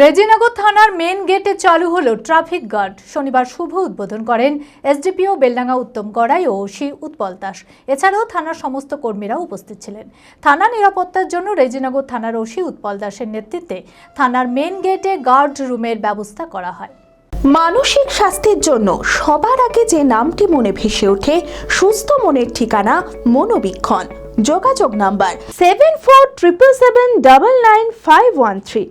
রেজিনগর থানার মেন গেটে চালু হলো ট্রাফিক গার্ড। শনিবার শুভ উদ্বোধন করেন এসডিপিও বেলডাঙ্গা উত্তম গড়াই ও ওসি উৎপল দাস। এছাড়াও থানার সমস্ত কর্মীরা উপস্থিত ছিলেন। থানা নিরাপত্তার জন্য রেজিনগর থানার ওসি উৎপল দাসের নেতৃত্বে থানার মেন গেটে গার্ড রুমের ব্যবস্থা করা হয়। মানসিক স্বাস্থ্যের জন্য সবার আগে যে নামটি মনে ভেসে ওঠে, সুস্থ মনের ঠিকানা মনোবীক্ষণ। যোগাযোগ number seven four triple seven double nine five one three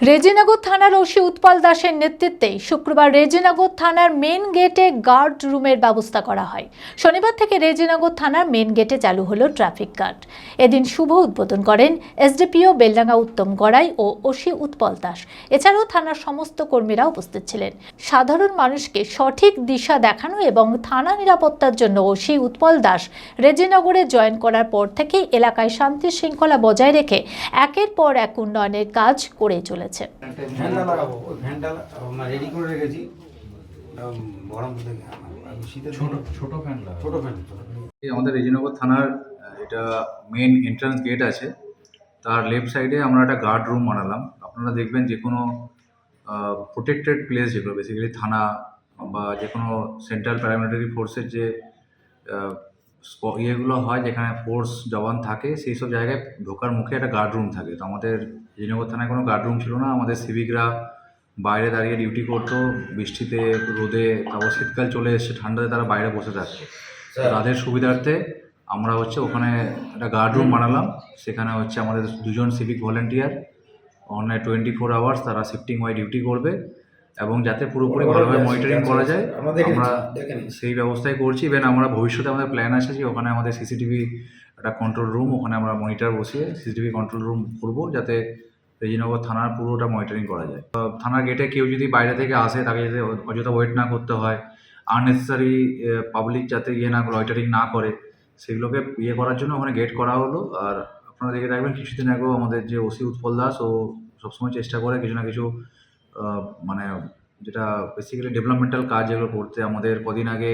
Rejinagar থানার ওসি উৎপল দাসের নেতৃত্বে শুক্রবার রেজিনগর থানার মেন গেটে গার্ড রুমের ব্যবস্থা করা হয়। শনিবার থেকে রেজিনগর থানার মেন গেটে চালু হলো ট্রাফিক গার্ড। এদিন শুভ উদ্বোধন করেন এসডিপিও বেলডাঙ্গা উত্তম গড়াই ও ওসি উৎপল দাস। এছাড়াও থানার সমস্ত কর্মীরা উপস্থিত ছিলেন। সাধারণ মানুষকে সঠিক দিশা দেখানো এবং থানা নিরাপত্তার জন্য ওসি উৎপল দাস রেজিনগরে জয়েন করার পর থেকেই এলাকায় শান্তি শৃঙ্খলা বজায় রেখে একের পর এক উন্নয়নের কাজ করে চলেছে এই আমাদের রেজিনগর থানার এটা মেন এন্ট্রান্স গেট আছে। তার লেফট সাইডে আমরা একটা গার্ড রুম বানালাম। আপনারা দেখবেন যে কোনো প্রোটেক্টেড প্লেস যেগুলো বেসিক্যালি থানা বা যে কোনো সেন্ট্রাল প্যারামিলিটারি ফোর্সের যে ইয়েগুলো হয় যেখানে ফোর্স জওয়ান থাকে সেই সব জায়গায় ঢোকার মুখে একটা গার্ড রুম থাকে। তো আমাদের রেজিনগর থানায় কোনো গার্ড রুম ছিল না। আমাদের সিভিকরা বাইরে দাঁড়িয়ে ডিউটি করতো বৃষ্টিতে রোদে তারপর শীতকাল চলে এসছে ঠান্ডাতে তারা বাইরে বসে থাকতো তাদের সুবিধার্থে আমরা হচ্ছে ওখানে একটা গার্ড রুম বানালাম। সেখানে হচ্ছে আমাদের দুজন civic volunteer online twenty four hours তারা শিফটিং ওয়াই ডিউটি করবে। এবং যাতে পুরোপুরি ভালোভাবে মনিটরিং করা যায় আমরা। সেই ব্যবস্থাই করছি। ইভেন আমরা ভবিষ্যতে আমাদের প্ল্যান আছে যে ওখানে আমাদের সিসিটিভি একটা কন্ট্রোল রুম ওখানে আমরা মনিটর বসিয়ে সিসিটিভি কন্ট্রোল রুম করব যাতে রেজিনগর থানার পুরোটা মনিটরিং করা যায়। থানার গেটে কেউ যদি বাইরে থেকে আসে তাকে যাতে অযথা ওয়েট না করতে হয় আননেসেসারি পাবলিক যাতে ইয়ে না করে লয়টারিং না করে সেগুলোকে ইয়ে করার জন্য ওখানে গেট করা হলো। আর আপনারা দেখে থাকবেন কিছুদিন আগেও আমাদের যে ওসি উৎপল দাস ও সবসময় চেষ্টা করে কিছু না কিছু মানে যেটা বেসিক্যালি ডেভেলপমেন্টাল কাজ যেগুলো করতে। আমাদের কদিন আগে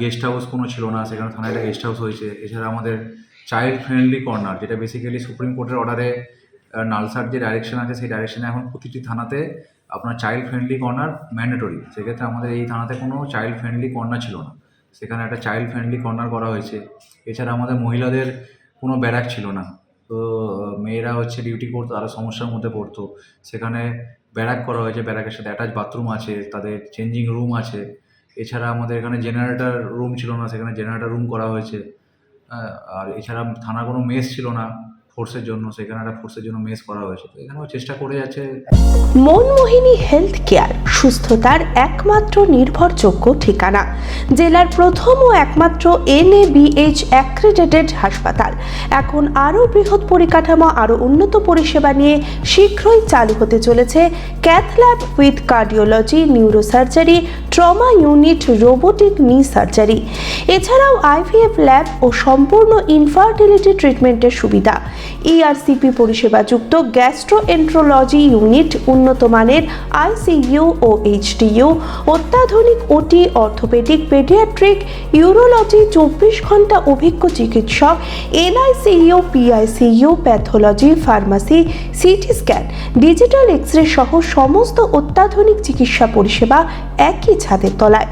গেস্ট হাউস কোনো ছিল না, সেখানে থানায় একটা গেস্ট হাউস হয়েছে। এছাড়া আমাদের চাইল্ড ফ্রেন্ডলি কর্নার যেটা বেসিক্যালি সুপ্রিম কোর্টের অর্ডারে নালসার যে ডাইরেকশন আছে, সেই ডাইরেকশনে এখন প্রতিটি থানাতে আপনার চাইল্ড ফ্রেন্ডলি কর্নার ম্যান্ডেটরি সেক্ষেত্রে আমাদের এই থানাতে কোনো চাইল্ড ফ্রেন্ডলি কর্নার ছিল না। সেখানে একটা চাইল্ড ফ্রেন্ডলি কর্নার করা হয়েছে। এছাড়া আমাদের মহিলাদের কোনো ব্যারাক ছিল না। তো মেয়েরা হচ্ছে ডিউটি করতো তারা সমস্যার মধ্যে পড়তো। সেখানে ব্যারাক করা হয়েছে ব্যারাকের সাথে অ্যাটাচ বাথরুম আছে, তাদের চেঞ্জিং রুম আছে। এছাড়া আমাদের এখানে জেনারেটার রুম ছিল না, সেখানে জেনারেটার রুম করা হয়েছে। আর এছাড়া থানা কোনো মেস ছিল না। ফোর্সের জন্য, সেখানে একটা ফোর্সের জন্য মেস করা হয়েছে। তো এখানেও চেষ্টা করে যাচ্ছে। মনমোহিনী হেলথ কেয়ার সুস্থতার একমাত্র নির্ভরযোগ্য ঠিকানা। জেলার প্রথম ও একমাত্র এনএবিএইচ অ্যাক্রেডিটেড হাসপাতাল। এখন আরও বৃহৎ পরিকাঠামো, আরও উন্নত পরিষেবা নিয়ে শীঘ্রই চালু হতে চলেছে cath lab with cardiology neurosurgery trauma unit robotic knee surgery এছাড়াও আইভিএফ ল্যাব ও সম্পূর্ণ ইনফার্টিলিটি ট্রিটমেন্টের সুবিধা। ইআরসিপি পরিষেবাযুক্ত গ্যাস্ট্রোএন্ট্রোলজি ইউনিট উন্নত মানের আইসিইউ ও এইচডিইউ অত্যাধুনিক ওটি অর্থোপেডিক পেডিয়াট্রিক, ইউরোলজি চব্বিশ ঘণ্টা অভিজ্ঞ চিকিৎসক NICU PICU pathology, pharmacy, CT scan, digital X ray সহ সমস্ত অত্যাধুনিক চিকিৎসা পরিষেবা একই ছাদের তলায়।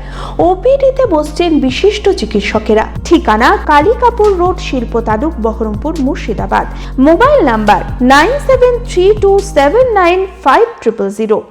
ওপিডিতে বসছেন বিশিষ্ট চিকিৎসকেরা। ঠিকানা কালিকাপুর রোড শিল্প তালুক Baharampur Murshidabad. Mobile number nine seven three two seven nine five triple zero.